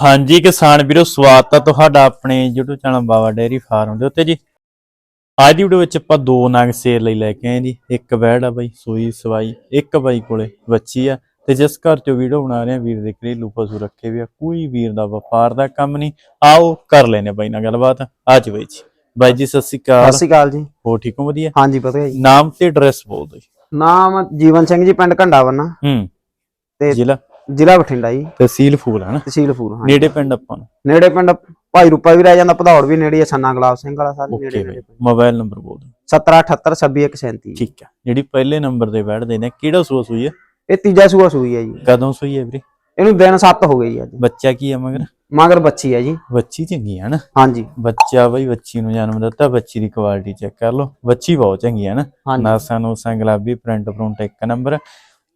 ਹਾਂਜੀ ਕਿਸਾਨ ਵੀਰੋ ਸਵਾਗਤ ਹੈ ਤੁਹਾਡਾ ਆਪਣੇ YouTube channel Bawa dairy farm ਦੇ ਉੱਤੇ ਜੀ। ਅੱਜ ਦੀ ਵੀਡੀਓ ਵਿੱਚ ਆਪਾਂ ਦੋ ਨਗ ਸੇਲ ਲਈ ਲੈ ਕੇ ਆਏ ਜੀ। ਇੱਕ ਬੈੜ ਆ ਬਾਈ ਸੂਈ ਸਵਾਈ ਇੱਕ ਬਾਈ ਕੋਲੇ ਬੱਚੀ ਆ। ਤੇ ਜਿਸ ਘਰ ਚੋਂ ਵੀਡੀਓ ਬਣਾ ਰਹੇ ਆ ਵੀਰ ਦੇ ਘਰੇਲੂ ਪਸ਼ੂ ਰੱਖੇ ਵੀ ਆ। ਕੋਈ ਵੀਰ ਦਾ ਵਪਾਰ ਦਾ ਕੰਮ ਨਹੀਂ। ਆਓ ਕਰ ਲੈਨੇ ਬਾਈ ਨਾਲ ਗੱਲਬਾਤ। ਅੱਜ ਬਾਈ ਜੀ। ਬਾਈ ਜੀ ਸਤਿ ਸ਼੍ਰੀ ਸਤਿ ਅਕਾਲ ਸ਼੍ਰੀ ਅਕਾਲ ਜੀ। ਹੋ ਠੀਕ ਹੋ? ਵਧੀਆ? ਹਾਂਜੀ ਹੈ ਜੀ। ਨਾਮ ਤੇ ਐਡਰੈਸ ਬੋਲ ਦਿਓ ਜੀ। ਨਾਮ ਜੀਵਨ ਸਿੰਘ ਜੀ ਪਿੰਡ ਘੰਡਾਵਨਾ ਹੂੰ। ਤੇ ਜ਼ਿਲ੍ਹਾ? ਜ਼ਿਲ੍ਹਾ ਬਠਿੰਡਾ ਜੀ। ਤਹਿਸੀਲ ਫੂਲ ਹੈ ਨਾ? ਤਹਿਸੀਲ ਫੂਲ ਹਾਂ ਨੇੜੇ ਪਿੰਡ ਆਪਾਂ ਨੂੰ? ਨੇੜੇ ਪਿੰਡ ਭਾਈ ਰੂਪਾ ਵੀ ਰਹਿ ਜਾਂਦਾ ਭਦੌੜ ਵੀ ਨੇੜੇ ਹੈ ਛੰਨਾ ਗੁਲਾਬ ਸਿੰਘ ਵਾਲਾ ਸਾਰੇ ਨੇੜੇ ਨੇੜੇ। ਮੋਬਾਈਲ ਨੰਬਰ ਬੋਲ ਦਿਓ। 1778 ਠੀਕ ਹੈ ਜਿਹੜੀ ਪਹਿਲੇ ਨੰਬਰ ਤੇ ਬੈਠਦੇ ਨੇ ਕਿਹੜਾ ਸੂਆ ਸੂਈ ਹੈ ਇਹ ਤੀਜਾ ਸੂਆ ਸੂਈ ਹੈ ਜੀ। ਕਦੋਂ ਸੂਈ ਹੈ ਵੀਰੇ? ਇਹਨੂੰ ਦਿਨ 7 ਹੋ ਗਏ ਜੀ ਅੱਜ। ਬੱਚਾ ਕੀ ਹੈ ਮਗਰ? ਮਗਰ ਬੱਚੀ ਹੈ ਜੀ। ਬੱਚੀ ਚੰਗੀ ਹੈ ਨਾ? ਹਾਂਜੀ। ਬੱਚਾ ਬਈ ਬੱਚੀ ਨੂੰ ਜਨਮ ਦਿੱਤਾ ਬੱਚੀ ਦੀ ਕੁਆਲਿਟੀ ਚੈੱਕ ਕਰ ਲਓ। ਬੱਚੀ ਬਹੁਤ ਚੰਗੀ ਹੈ ਨਾ? ਨਾਸਾਂ ਨੂਸਾਂ ਗੁਲਾਬੀ ਪ੍ਰਿੰਟ ਪ੍ਰਿੰਟ ਇੱਕ ਨੰਬਰ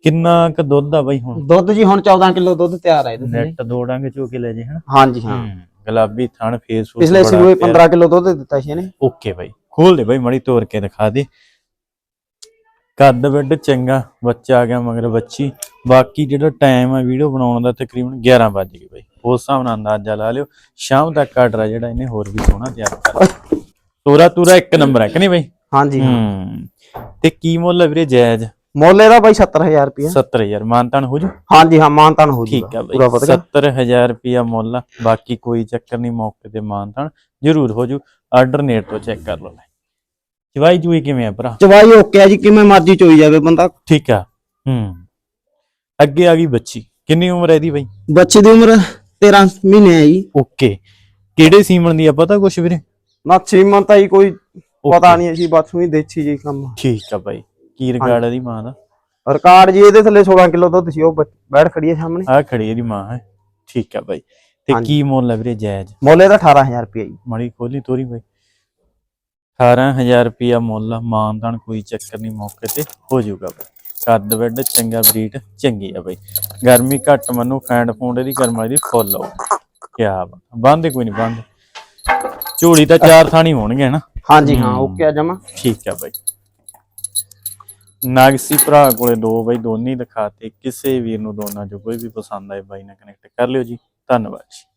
ਕਿੰਨਾ ਕ ਦੁੱਧ ਆ ਬਈ ਹੁਣ? ਦੁੱਧ ਜੀ ਹੁਣ 14 ਕਿਲੋ ਦੁੱਧ ਤਿਆਰ ਹੈ ਇਹਦੇ। ਨੈਟ ਦੋ ਡੰਗ ਚੋ ਕੇ ਲੈ ਜੇ ਹਨਾ? ਹਾਂਜੀ ਹਾਂ। ਹੂੰ, ਗੁਲਾਬੀ ਥਣ ਫੇਸ ਫੂਸ ਪਿਛਲੇ ਬੜਾ ਸੂਏ ਪਿਆਰਾ। 15 ਕਿਲੋ ਦੁੱਧ ਦਿੱਤਾ ਸੀ ਇਹਨੇ। ਓਕੇ ਬਾਈ ਖੋਲ ਦੇ ਬਾਈ ਮੜੀ ਤੋੜ ਕੇ ਦਿਖਾ ਦੇ। ਕੱਦ ਵੱਡ ਚੰਗਾ ਬੱਚਾ ਆ ਗਿਆ ਮਗਰ ਬੱਚੀ। ਬਾਕੀ ਜਿਹੜਾ ਟਾਈਮ ਹੈ ਵੀਡੀਓ ਬਣਾਉਣ ਦਾ ਤਕਰੀਬਨ 11 ਵਜੇ ਗਏ ਬਾਈ। ਉਸ ਹਿਸਾਬ ਨਾਲ ਅੰਦਾਜ਼ਾ ਲਾ ਲਿਓ। ਸ਼ਾਮ ਤੱਕ ਆਰਡਰ ਆ ਜਿਹੜਾ ਇਹਨੇ ਹੋਰ ਵੀ ਸੋਹਣਾ ਤਿਆਰ ਕਰ ਤੋਰਾ ਤੂਰਾ ਇੱਕ ਨੰਬਰ ਹੈ ਕਿ ਨਹੀਂ ਬਾਈ? ਹਾਂਜੀ ਹਾਂ। ਹੂੰ। ਤੇ ਕੀ ਮੁੱਲ ਹੈ ਵੀਰੇ ਜਾਇਜ਼? ਮੁੱਲ ਇਹਦਾ ਬਾਈ 70000 ਰੁਪਇਆ 70000 ਮਾਨਤਾਨ ਹੋ ਜੂ? ਹਾਂਜੀ ਹਾਂ ਮਾਨਤਾਨ ਹੋ ਜੂਗਾ। ਠੀਕ ਹੈ ਪੂਰਾ ਬਾਈ ਵਧੀਆ 70000 ਰੁਪਿਆ ਮੁੱਲ ਆ ਬਾਕੀ ਕੋਈ ਚੱਕਰ ਨਹੀਂ ਮੌਕੇ ਤੇ ਮਾਨਤਾਨ ਜ਼ਰੂਰ ਹੋ ਜੂ। ਆਰਡਰ ਨੇਟ ਤੋਂ ਚੈੱਕ ਕਰ ਲਓ ਚਵਾਈ ਜੂਈ ਕਿਵੇਂ ਆ ਭਰਾ? ਚਵਾਈ ਓਕੇ ਆ ਜੀ ਕਿਵੇਂ ਮਰਜ਼ੀ ਚੋਈ ਜਾਵੇ ਬੰਦਾ। ਠੀਕ ਆ ਹੂੰ। ਅੱਗੇ ਆ ਗਈ ਬੱਚੀ। ਕਿੰਨੀ ਉਮਰ ਹੈ ਇਹਦੀ ਬਾਈ? ਬੱਚੇ ਦੀ ਉਮਰ 13 ਮਹੀਨੇ ਹੈ ਜੀ। ਓਕੇ। ਕਿਹੜੇ ਸੀਮਨ ਦੀ ਆ ਪਤਾ ਕੁਛ ਵੀਰੇ? ਨਾ ਸੀਮਨ ਤਾਂ ਹੀ ਕੋਈ ਪਤਾ ਨਹੀਂ ਸੀ ਬਸ ਉਹੀ ਦੇਖੀ ਜੀ ਕੰਮ ਠੀਕ ਆ ਬਾਈ। ਕੀ ਰਿਕਾਰਡ ਇਹਦੀ ਮਾਂ ਦਾ। ਰਿਕਾਰਡ ਜੀ ਇਹਦੇ ਥੱਲੇ 16 ਕਿਲੋ ਦੁੱਧ ਸੀ ਉਹ ਬੈਠ ਖੜੀ ਹੈ ਸਾਹਮਣੇ। ਆ ਖੜੀ ਇਹਦੀ ਮਾਂ ਹੈ। ਠੀਕ ਆ ਬਾਈ। ਤੇ। ਕੀ ਮੁੱਲ ਹੈ ਵੀਰੇ ਜਾਇਜ਼? ਮੁੱਲ ਇਹਦਾ 18000 ਰੁਪਏ ਜੀ। ਮੜੀ ਖੋਲੀ ਤੋਰੀ ਬਾਈ। 18000 ਰੁਪਿਆ ਮੁੱਲ ਮਾਨਦਾਨ ਕੋਈ ਚੱਕਰ ਨਹੀਂ ਮੌਕੇ ਤੇ। ਹੋ ਜਾਊਗਾ ਬਾਈ। ਕੱਦ ਵੱਡ ਚੰਗਾ ਬਰੀਡ ਚੰਗੀ ਆ ਬਾਈ। ਗਰਮੀ ਘੱਟ ਮੰਨੂ ਫੈਂਡ ਫੂੰਡ ਇਹਦੀ ਵਾਲੀ ਦੀ ਫੁੱਲ ਆਉ ਕਿਆ ਬੰਦੇ ਕੋਈ ਨਹੀਂ ਬੰਦ। ਝੋਲੀ ਤਾਂ ਚਾਰ ਥਾਣੀ ਹੋਣਗੇ ਨਾ? ਹਾਂਜੀ ਹਾਂ ਹੂੰ। ਓਕੇ ਆ ਜਮਾ। ਠੀਕ ਆ ਬਾਈ। ਨਾਗਸੀ ਭਰਾ ਕੋਲੇ ਦੋ ਬਾਈ, ਦੋਨੇ ਦਿਖਾਤੇ ਕਿਸੇ ਵੀਰ ਨੂੰ ਦੋਨਾਂ ਚੋਂ ਕੋਈ ਵੀ ਪਸੰਦ ਆਏ ਬਾਈ ਨਾਲ ਕਨੈਕਟ ਕਰ ਲਿਓ ਜੀ। ਧੰਨਵਾਦ ਜੀ।